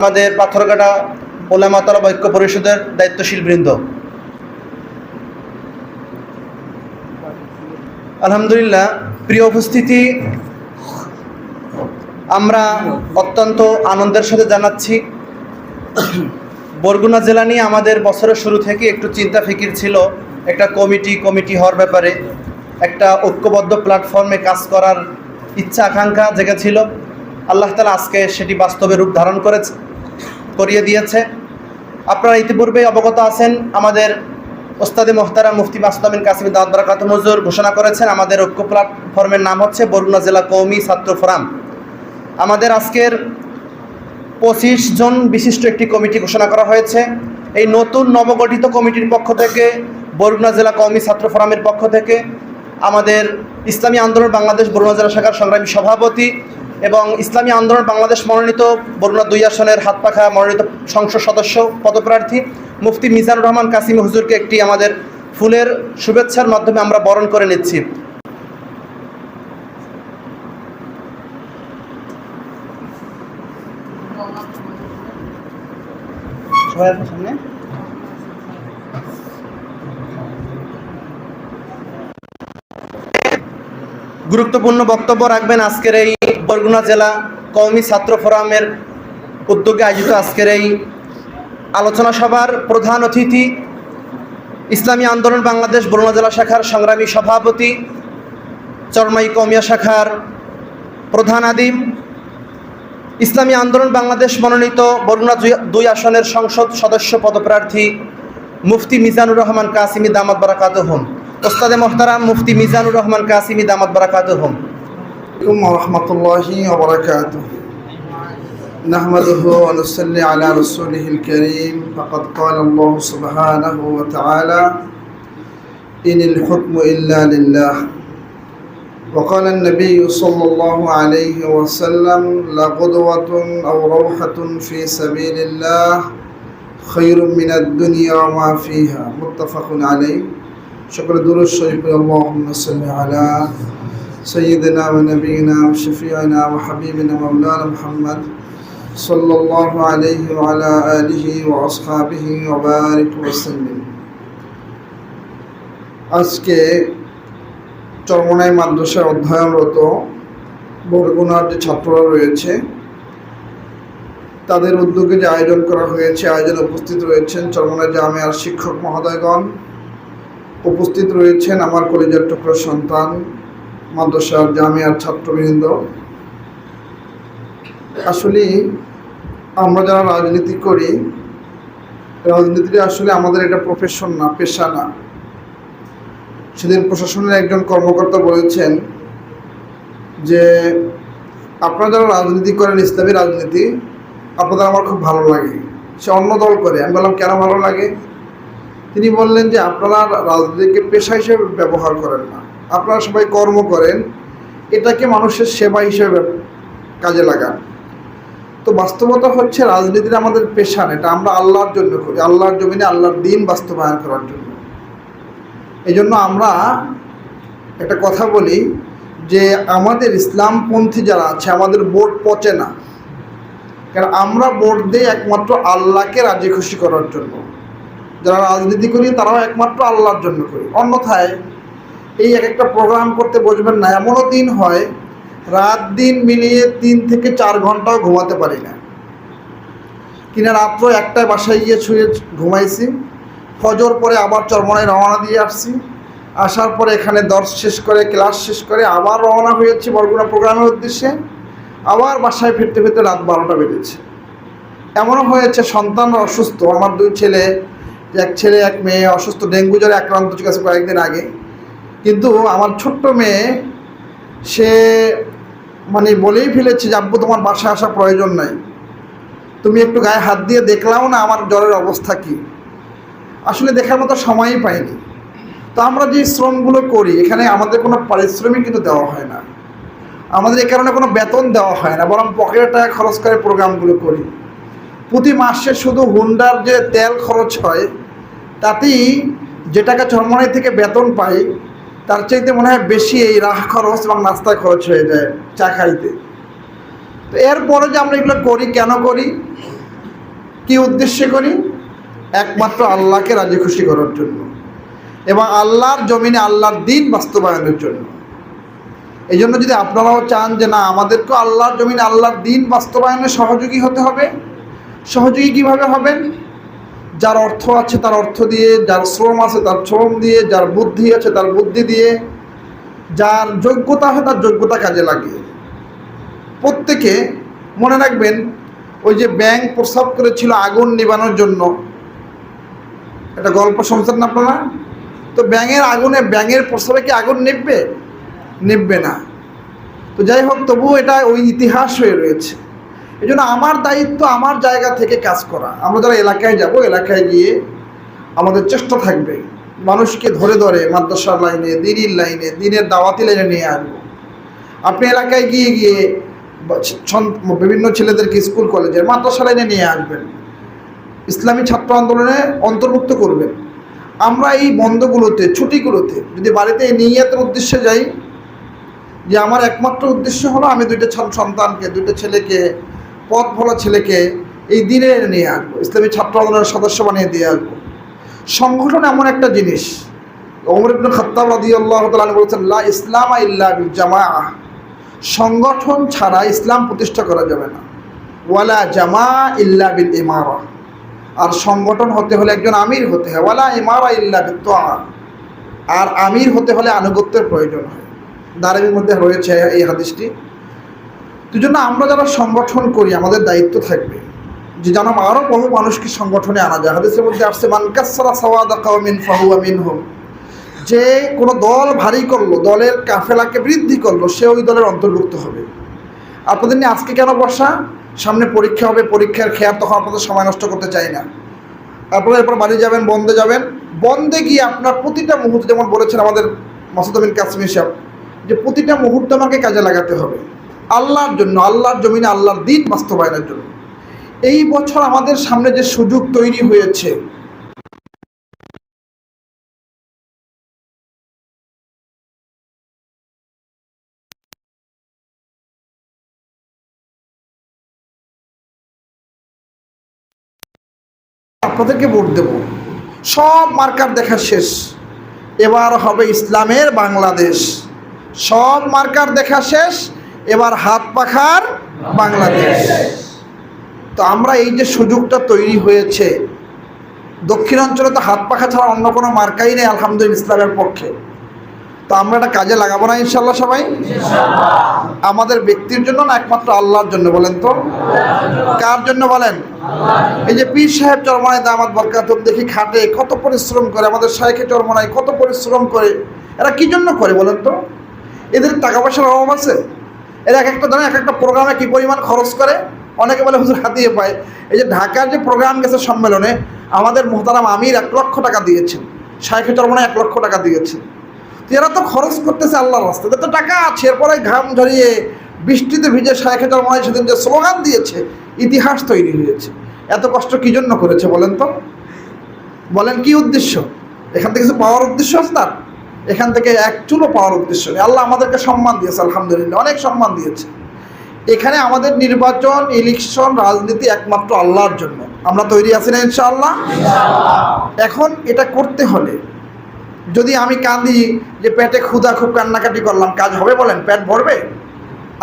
আমাদের পাথরঘাটা ওলামাতলা ঐক্য পরিষদের দায়িত্বশীল বৃন্দ। আলহামদুলিল্লাহ, প্রিয় উপস্থিতি, আমরা অত্যন্ত আনন্দের সাথে জানাচ্ছি। বরগুনা জেলা নিয়ে আমাদের বছরের শুরু থেকে একটু চিন্তা ফিকির ছিল। একটা কমিটি কমিটি হওয়ার ব্যাপারে। একটা ঐক্যবদ্ধ প্ল্যাটফর্মে কাজ করার ইচ্ছা, আকাঙ্ক্ষা জেগেছিল। আল্লাহ তালা আজকে সেটি বাস্তবে রূপ ধারণ করেছে। করিয়ে দিয়েছে। আপনারা ইতিপূর্বে অবগত আছেন, আমাদের ওস্তাদে মোহতারা মুফতি মাসুদামিন কাসিম বারাকাত মজুর ঘোষণা করেছেন, আমাদের ঐক্য প্ল্যাটফর্মের নাম হচ্ছে বরগুনা জেলা কৌমি ছাত্র ফোরাম। আমাদের আজকের পঁচিশ জন বিশিষ্ট একটি কমিটি ঘোষণা করা হয়েছে। এই নতুন নবগঠিত কমিটির পক্ষ থেকে, বরগুনা জেলা কওমি ছাত্র ফোরামের পক্ষ থেকে, আমাদের ইসলামী আন্দোলন বাংলাদেশ বরগুনা জেলা শাখার সংগ্রামী সভাপতি এবং ইসলামী আন্দোলন বাংলাদেশ মনোনীত বরগুনা দুই আসনের হাত পাখা মনোনীত সংসদ সদস্য, পদপ্রার্থী মুফতি মিজানুর রহমান কাসিম হুজুরকে একটি আমাদের ফুলের শুভেচ্ছার মাধ্যমে আমরা বরণ করে নিচ্ছি। গুরুত্বপূর্ণ বক্তব্য রাখবেন আজকের এই বরগুনা জেলা কওমি ছাত্র ফোরামের উদ্যোগে আয়োজিত আজকের এই আলোচনা সভার প্রধান অতিথি ইসলামী আন্দোলন বাংলাদেশ বরগুনা জেলা শাখার সংগ্রামী সভাপতি চরমাই কমিয়া শাখার প্রধান আদিম, ইসলামী আন্দোলন বাংলাদেশ মনোনীত বরগুনা দুই- আসনের সংসদ সদস্য পদপ্রার্থী মুফতি মিজানুর রহমান কাসিমি দামাত বারাকাত হোম ওস্তাদে মোহতারাম মুফতি মিজানুর রহমান কাসিমি দামাত বারাকাত হোম عليكم ورحمة الله وبركاته. نحمده ونصلي على رسوله الكريم. فقد قال الله سبحانه وتعالى إن الحكم إلا لله. وقال النبي صلى الله عليه وسلم لغدوة أو روحة في سبيل الله خير من الدنيا وما فيها. متفق عليه. شكر دور الشريف اللهم صل على سيدنا ونبينا وشفيعنا وحبيبنا مولانا محمد صلى الله عليه وعلى آله وأصحابه وبارك وسلم আজকে চরমনাই মাদ্রাসায় অধ্যয়নরত বরগুনার যে ছাত্ররা রয়েছে তাদের উদ্যোগে যে আয়োজন করা হয়েছে আয়োজনে উপস্থিত রয়েছেন চরমনাই জামিয়ার শিক্ষক মহোদয়গণ উপস্থিত রয়েছেন আমার কলেজের টুকরো সন্তান মাদ্রাসার জামিয়ার ছাত্রবৃন্দ। আসলে আমরা যারা রাজনীতি করি রাজনীতিটা আসলে আমাদের এটা প্রফেশন না, পেশা না। সেদিন প্রশাসনের একজন কর্মকর্তা বলেছেন যে, আপনারা যারা রাজনীতি করেন, ইসলামী রাজনীতি, আপনাদের আমার খুব ভালো লাগে। সে অন্য দল করে। আমি বললাম, কেন ভালো লাগে? তিনি বললেন যে, আপনারা রাজনীতিকে পেশা হিসেবে ব্যবহার করেন না। আপনারা সবাই কর্ম করেন এটাকে মানুষের সেবা হিসেবে কাজে লাগান। তো বাস্তবতা হচ্ছে রাজনীতিটা আমাদের পেশা না, এটা আমরা আল্লাহর জন্য করি। আল্লাহর জমিনে আল্লাহর দিন বাস্তবায়ন করার জন্য। এই জন্য আমরা একটা কথা বলি যে আমাদের ইসলামপন্থী যারা আছে আমাদের ভোট পচে না। কারণ আমরা ভোট দিই একমাত্র আল্লাহকে রাজি খুশি করার জন্য। যারা রাজনীতি করি তারাও একমাত্র আল্লাহর জন্য করি। অন্যথায় এই এক একটা প্রোগ্রাম করতে বসবেন না, এমনও দিন হয়, রাত দিন মিলিয়ে তিন থেকে চার ঘন্টাও ঘুমাতে পারি না। কিনা রাত্র একটায় বাসায় গিয়ে শুয়ে ঘুমাইছি, ফজর পরে আবার চরমনায় রওনা দিয়ে আসছি, আসার পরে এখানে দর্শ শেষ করে, ক্লাস শেষ করে আবার রওনা হয়েছি বরগুনা প্রোগ্রামের উদ্দেশ্যে, আবার বাসায় ফিরতে ফিরতে রাত বারোটা বেজেছে। এমনও হয়েছে, সন্তানরা অসুস্থ, আমার দুই ছেলে, এক ছেলে, এক মেয়ে অসুস্থ, ডেঙ্গু জ্বরে আক্রান্ত, ঠিক কয়েকদিন আগে। কিন্তু আমার ছোট্ট মেয়ে, সে মানে বলেই ফেলেছে যে, আব্বু, তোমার বাসায় আসা প্রয়োজন নাই। তুমি একটু গায়ে হাত দিয়ে দেখলাও না আমার জ্বরের অবস্থা কী? আসলে দেখার মতো সময়ই পাইনি। তো আমরা যে শ্রমগুলো করি, এখানে আমাদের কোনো পারিশ্রমিক কিন্তু দেওয়া হয় না। আমাদের এ কারণে কোনো বেতন দেওয়া হয় না, বরং পকেটের টাকা খরচ করে প্রোগ্রামগুলো করি। প্রতি মাসে শুধু হুন্ডার যে তেল খরচ হয়, তাতেই যে টাকা চরমনাই থেকে বেতন পাই তার চাইতে মনে হয় বেশি এই রাহ খরচ এবং নাস্তায় খরচ হয়ে যায় চা খাইতে। তো এরপরে যে আমরা এগুলো করি, কেন করি? কি উদ্দেশ্যে করি? একমাত্র আল্লাহকে রাজি খুশি করার জন্য এবং আল্লাহর জমিনে আল্লাহর দিন বাস্তবায়নের জন্য। এই জন্য যদি আপনারাও চান যে না, আমাদেরকেও আল্লাহর জমিনে আল্লাহর দিন বাস্তবায়নে সহযোগী হতে হবে, সহযোগী কীভাবে হবেন? যার অর্থ আছে তার অর্থ দিয়ে, যার শ্রম আছে তার শ্রম দিয়ে, যার বুদ্ধি আছে তার বুদ্ধি দিয়ে, যার যোগ্যতা আছে তার যোগ্যতা কাজে লাগিয়ে। প্রত্যেকে মনে রাখবেন, ওই যে ব্যাংক প্রস্তাব করেছিল আগুন নিবানোর জন্য। একটা গল্প শুনছেন না আপনারা? তো ব্যাঙের আগুনে, ব্যাঙের প্রস্তাবে কি আগুন নিববে নিববে না। তো যাই হোক, তবুও এটা ওই ইতিহাস হয়ে রয়েছে। এই জন্য আমার দায়িত্ব আমার জায়গা থেকে কাজ করা। আমরা যারা এলাকায় যাব, এলাকায় গিয়ে আমাদের চেষ্টা থাকবে। মানুষকে ধরে ধরে মাদ্রাসার লাইনে, দিনের লাইনে, দিনের দাওয়াতি লাইনে নিয়ে আসব। আপনি এলাকায় গিয়ে গিয়ে বিভিন্ন ছেলেদেরকে স্কুল কলেজের মাদ্রাসা লাইনে নিয়ে আসবেন ইসলামী ছাত্র আন্দোলনে অন্তর্ভুক্ত করবেন আমরা এই বন্ধগুলোতে ছুটিগুলোতে যদি বাড়িতে নিয়তের উদ্দেশ্যে যাই যে আমার একমাত্র উদ্দেশ্য হলো আমি দুইটা সন্তানকে দুইটা ছেলেকে পথ ভোলা ছেলেকে এই দিনে নিয়ে আসব। ইসলামী ছাত্র আন্দোলনের সদস্য বানিয়ে দিয়ে আসব। সংগঠন এমন একটা জিনিস। ওমর ইবনে খাত্তাব বলেছেন, লা ইসলামা সংগঠন ছাড়া ইসলাম প্রতিষ্ঠা করা যাবে না। ওয়ালা জামা ইল্লা বিল ইমারা। আর সংগঠন হতে হলে একজন আমির হতে হয়। ওয়ালা ইমারা ইল্লা বিল আর আমির হতে হলে আনুগত্যের প্রয়োজন হয়। দারাবির মধ্যে রয়েছে এই হাদিসটি। তো জন্য আমরা যারা সংগঠন করি, আমাদের দায়িত্ব থাকবে। যে যেন আরও বহু মানুষকে সংগঠনে আনা যায়। হাদিসের মধ্যে আসছে মানকাসারা সাওয়াদা কাউমিন ফাহুয়া মিনহুম। যে কোনো দল ভারী করল, দলের কাফেলাকে বৃদ্ধি করল, সে ওই দলের অন্তর্ভুক্ত হবে। আপনাদের নিয়ে আজকে কেন বসা? সামনে পরীক্ষা হবে, পরীক্ষার খেয়াল তখন আপনাদের সময় নষ্ট করতে চাই না। আপনারা এরপর বাড়ি যাবেন বন্ধে যাবেন। বন্ধে গিয়ে আপনার প্রতিটা মুহূর্ত, যেমন বলেছেন আমাদের মাসুদ বিন কাসমি সাহেব, যে প্রতিটা মুহূর্ত আমাকে কাজে লাগাতে হবে। আল্লাহর জন্য, আল্লাহর জমিনে আল্লাহর দিন বাস্তবায়নের জন্য। এই বছর আমাদের সামনে যে সুযোগ তৈরি হয়েছে, আপনাদেরকে ভোট দেব। সব মার্কার দেখা শেষ। এবার হবে ইসলামের বাংলাদেশ। সব মার্কার দেখা শেষ এবার হাত পাখার বাংলাদেশ। তো আমরা এই যে সুযোগটা তৈরি হয়েছে দক্ষিণাঞ্চলে তো হাত পাখা ছাড়া অন্য কোনো মার্কাই নেই আলহামদুলিল্লাহ ইসলামের পক্ষে। তো আমরা এটা কাজে লাগাবো না ইনশাল্লাহ সবাই? আমাদের ব্যক্তির জন্য না একমাত্র আল্লাহর জন্য বলেন তো? কার জন্য বলেন? এই যে পীর সাহেব চরমনায় দামাত বরকাতুম দেখি খাটে কত পরিশ্রম করে আমাদের শাহেখে চরমনায় কত পরিশ্রম করে এরা কি জন্য করে বলেন তো? এদের টাকা পয়সার অভাব আছে? এরা এক একটা জানে এক একটা প্রোগ্রামে কি পরিমাণ খরচ করে? অনেকে বলে, হুজুর, হাতিয়ে পায়। এই যে ঢাকার যে প্রোগ্রাম গেছে সম্মেলনে, আমাদের মোহতারাম আমির এক লক্ষ টাকা দিয়েছেন। শাহেখে চরমনায় এক লক্ষ টাকা দিয়েছেন। তো এরা তো খরচ করতেছে আল্লাহর রাস্তায়। তো টাকা আছে। এরপরে ঘাম ঝরিয়ে বৃষ্টিতে ভিজে শাহেখে চরমনায় সেদিন যে স্লোগান দিয়েছে, ইতিহাস তৈরি হয়েছে। এত কষ্ট কি জন্য করেছে বলেন তো? বলেন কি উদ্দেশ্য? এখান থেকে কিছু পাওয়ার উদ্দেশ্য আছে তার? এখান থেকে এক চুলো পাওয়ার উদ্দেশ্য নেই। আল্লাহ আমাদেরকে সম্মান দিয়েছে আলহামদুলিল্লাহ অনেক সম্মান দিয়েছে। এখানে আমাদের নির্বাচন ইলেকশন রাজনীতি একমাত্র আল্লাহর জন্য। আমরা তৈরি আছি না ইনশাআল্লাহ? এখন এটা করতে হলে যদি আমি কাঁদি যে পেটে ক্ষুধা খুব কান্নাকাটি করলাম কাজ হবে বলেন পেট ভরবে?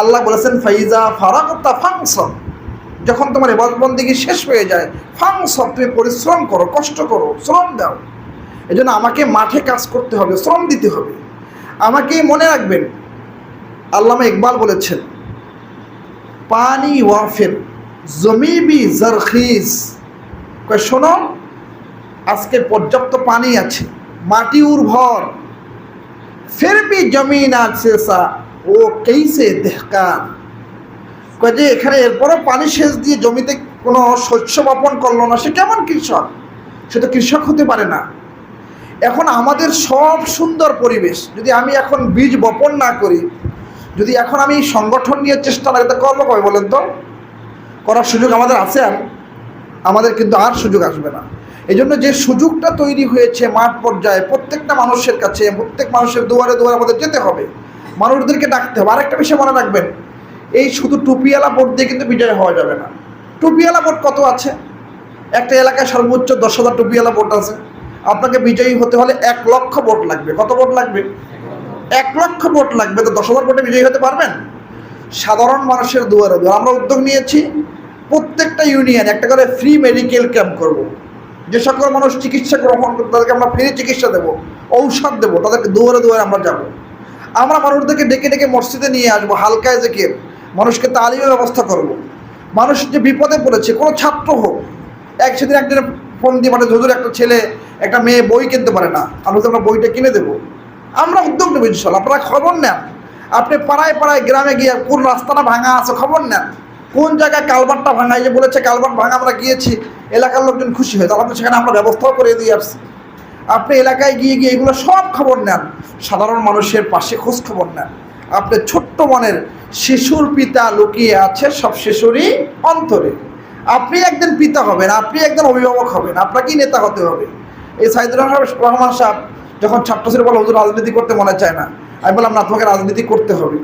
আল্লাহ বলেছেন ফাইজা ফারাকতা ফাংশন যখন তোমার এবাদবন্দিগি শেষ হয়ে যায় ফাংশন তুমি পরিশ্রম করো কষ্ট করো শ্রম দাও। এই জন্য আমাকে মাঠে কাজ করতে হবে, শ্রম দিতে হবে। আমাকে মনে রাখবেন, আল্লামা ইকবাল বলেছেন, পানি ওয়াফের জমিবি জারখিস কয়, শোনো, আজকে পর্যাপ্ত পানি আছে, মাটি উর্বর। ফির भी জমিন আছে ও কেইসে দেহকান কয় যে, এখানে এরপরও পানি সেচ দিয়ে জমিতে কোনো শস্য বপন করল না, সে কেমন কৃষক? সে তো কৃষক হতে পারে না। এখন আমাদের সব সুন্দর পরিবেশ, যদি আমি এখন বীজ বপন না করি, যদি এখন আমি সংগঠন নিয়ে চেষ্টা না করতে করব কবে বলেন তো? করার সুযোগ আমাদের আছে আর, আমাদের কিন্তু আর সুযোগ আসবে না। এই জন্য যে সুযোগটা তৈরি হয়েছে মাঠ পর্যায়ে, প্রত্যেকটা মানুষের কাছে, প্রত্যেক মানুষের দুয়ারে দুয়ারে আমাদের যেতে হবে। মানুষদেরকে ডাকতে হবে। আরেকটা বিষয় মনে রাখবেন, এই শুধু টুপিওয়ালা ভোট দিয়ে কিন্তু বিজয় হওয়া যাবে না। টুপিওয়ালা ভোট কত আছে? একটা এলাকায় সর্বোচ্চ দশ হাজার টুপিওয়ালা ভোট আছে। আপনাকে বিজয়ী হতে হলে এক লক্ষ ভোট লাগবে। কত ভোট লাগবে? এক লক্ষ ভোট লাগবে। তো দশ হাজার ভোটে বিজয়ী হতে পারবেন? সাধারণ মানুষের দুয়ারে দুয়ারে। আমরা উদ্যোগ নিয়েছি, প্রত্যেকটা ইউনিয়ন একটা করে ফ্রি মেডিকেল ক্যাম্প করব। যে সকল মানুষ চিকিৎসা গ্রহণ করবে, তাদেরকে আমরা ফ্রি চিকিৎসা দেবো, ঔষধ দেবো, তাদেরকে দুয়ারে দুয়ারে আমরা যাব। আমরা মানুষদেরকে ডেকে ডেকে মসজিদে নিয়ে আসব হালকায় জেকে মানুষকে তালিমের ব্যবস্থা করব। মানুষ যে বিপদে পড়েছে, কোনো ছাত্র হোক, এক সেদিন একদিন ফোন দিয়ে মানে হুজুর, একটা ছেলে একটা মেয়ে বই কিনতে পারে না, আমি তো আমরা বইটা কিনে দেবো। আমরা উদ্যোগ নেব ইনশাল্লাহ, আপনারা খবর নেন। আপনি পাড়ায় পাড়ায় গ্রামে গিয়ে কোন রাস্তাটা ভাঙা আছে খবর নেন। কোন জায়গায় কালবারটা ভাঙা যে বলেছে কালবার ভাঙা, আমরা গিয়েছি, এলাকার লোকজন খুশি হয়েছে আমাদের সেখানে আমরা ব্যবস্থাও করে দিয়ে আসছি। আপনি এলাকায় গিয়ে গিয়ে এগুলো সব খবর নেন, সাধারণ মানুষের পাশে খোঁজ খবর নেন। আপনি ছোট্ট মনের শিশুর পিতা লুকিয়ে আছে, সব শিশুরই অন্তরে। আপনি একজন পিতা হবেন, আপনি একজন অভিভাবক হবেন, আপনাকেই নেতা হতে হবে। এই সাইদুর রহমান সাহেব যখন ছাত্রশ্রী বলে হুজুর রাজনীতি করতে মনে চায় না। আমি বললাম, না, তোমাকে রাজনীতি করতে হবে।